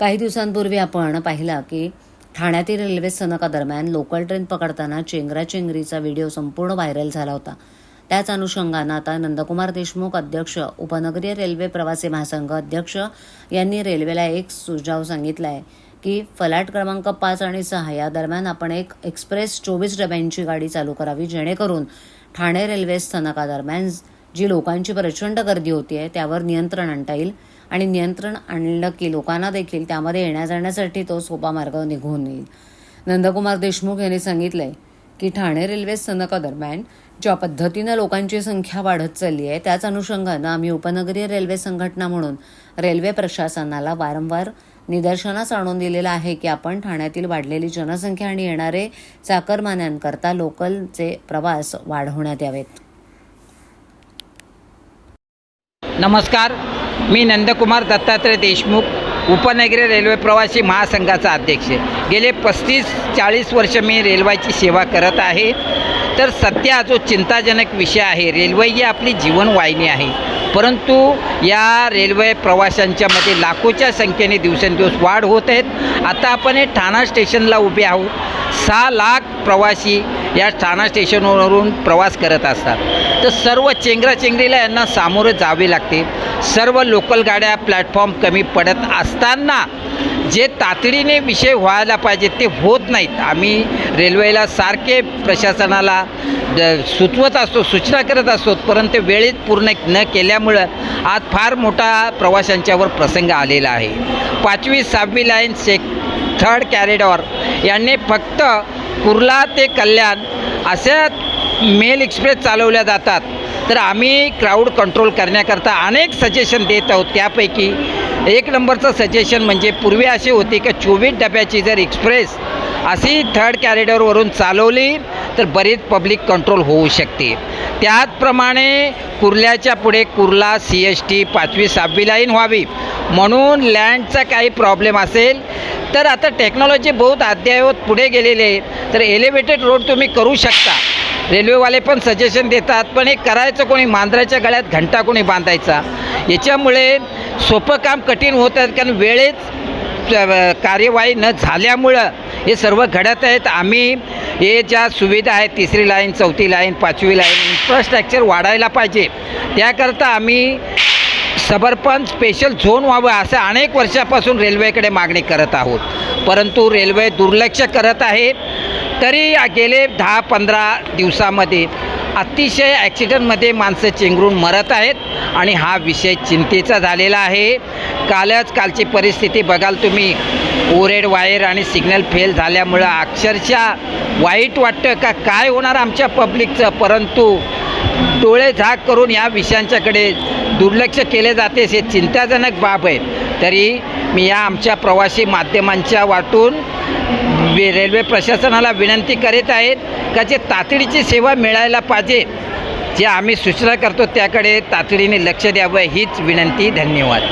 काही दिवसांपूर्वी आपण पाहिला की ठाण्यातील रेल्वे स्थानकादरम्यान लोकल ट्रेन पकडताना चेंगराचेंगरीचा व्हिडिओ संपूर्ण व्हायरल झाला होता. त्याच अनुषंगानं आता नंदकुमार देशमुख अध्यक्ष उपनगरीय रेल्वे प्रवासी महासंघ अध्यक्ष यांनी रेल्वेला एक सुझाव सांगितला आहे की फलाट क्रमांक पाच आणि सहा या दरम्यान आपण एक एक्सप्रेस चोवीस डब्यांची गाडी चालू करावी जेणेकरून ठाणे रेल्वे स्थानकादरम्यान जी लोकांची प्रचंड गर्दी होती आहे त्यावर नियंत्रण आणता येईल. आणि नियंत्रण आणलं की लोकांना देखील त्यामध्ये येण्या जाण्यासाठी तो सोपा मार्ग निघून येईल. नंदकुमार देशमुख यांनी सांगितलंय की ठाणे रेल्वे स्थानकादरम्यान ज्या पद्धतीनं लोकांची संख्या वाढत चालली आहे त्याच अनुषंगानं आम्ही उपनगरीय रेल्वे संघटना म्हणून रेल्वे प्रशासनाला वारंवार निदर्शनास आणून दिलेलं आहे की आपण ठाण्यातील वाढलेली जनसंख्या आणि येणारे चाकरमान्यांकरता लोकलचे प्रवास वाढवण्यात यावेत. नमस्कार. मी नंदकुमार दत्तात्रय देशमुख उपनगरीय रेल्वे प्रवासी महासंघाचा अध्यक्ष. गेले पस्तीस चाळीस वर्ष मी रेल्वेची सेवा करत आहे. तर सध्या जो चिंताजनक विषय आहे रेल्वे ही आपली जीवनवाहिनी आहे. परंतु या रेल्वे प्रवाशांच्यामध्ये लाखोच्या संख्येने दिवसेंदिवस वाढ होत आहेत आता आपण हे ठाणा स्टेशनला उभे आहोत. सहा लाख प्रवासी या ठाणा स्टेशनवरून प्रवास करत असतात. तर सर्व चेंगराचेंगरीला यांना सामोरं जावे लागते. सर्व लोकल गाड्या प्लॅटफॉर्म कमी पडत असताना जे तातडीने विषय व्हायला पाहिजे ते होत नाहीत. आम्ही रेल्वेला सारखे प्रशासनाला सुचवत असतो सूचना करत असतो परंतु वेळेत पूर्ण न केल्यामुळं आज फार मोठा प्रवाशांच्यावर प्रसंग आलेला आहे. पाचवी सहावी लाईन सेक थर्ड कॅरिडॉर यांनी फक्त कुर्ला ते कल्याण अशा मेल एक्सप्रेस चालवल्या जातात. तर आम्ही क्राऊड कंट्रोल करण्याकरता अनेक सजेशन देत आहोत. त्यापैकी एक नंबरचं सजेशन म्हणजे पूर्वी असे होते की चोवीस डब्याची जर एक्सप्रेस अशी थर्ड कॅरिडॉरवरून चालवली तर बरीच पब्लिक कंट्रोल होऊ शकते. त्याचप्रमाणे कुर्ल्याच्या पुढे कुर्ला सी एस टी पाचवी सहावी लाईन व्हावी. म्हणून लँडचा काही प्रॉब्लेम असेल तर आता टेक्नॉलॉजी बहुत अद्ययावत पुढे गेलेले आहे तर एलिव्हेटेड रोड तुम्ही करू शकता. रेल्वेवाले पण सजेशन देतात पण हे करायचं कोणी? मांजराच्या गळ्यात घंटा कोणी बांधायचा? याच्यामुळे सोपं काम कठीण होत आहेत कारण वेळेत कार्यवाही न झाल्यामुळं हे सर्व घडत आहेत. आम्ही हे ज्या सुविधा आहेत तिसरी लाईन चौथी लाईन पाचवी लाईन इन्फ्रास्ट्रक्चर वाढायला पाहिजे. त्याकरता आम्ही सबर्पण स्पेशल झोन व्हावं असं अनेक वर्षापासून रेल्वेकडे मागणी करत आहोत. परंतु रेल्वे दुर्लक्ष करत आहे. तरी गेले दहा पंधरा दिवसामध्ये अतिशय ॲक्सिडेंटमध्ये माणसं चेंगरून मरत आहेत आणि हा विषय चिंतेचा झालेला आहे. कालच कालची परिस्थिती बघाल तुम्ही. ओरेड वायर आणि सिग्नल फेल झाल्यामुळं अक्षरशः वाईट वाटतं का? काय होणार आमच्या पब्लिकचं? परंतु डोळे झाक करून या विषयांच्याकडे दुर्लक्ष केले जाते हे चिंताजनक बाब आहे. तरी मी या आमच्या प्रवासी माध्यमांच्या वाटून रेल्वे प्रशासनाला विनंती करीत आहेत का जे तातडीची सेवा मिळायला पाहिजे जे आम्ही सूचना करतो त्याकडे तातडीने लक्ष द्यावं हीच विनंती धन्यवाद.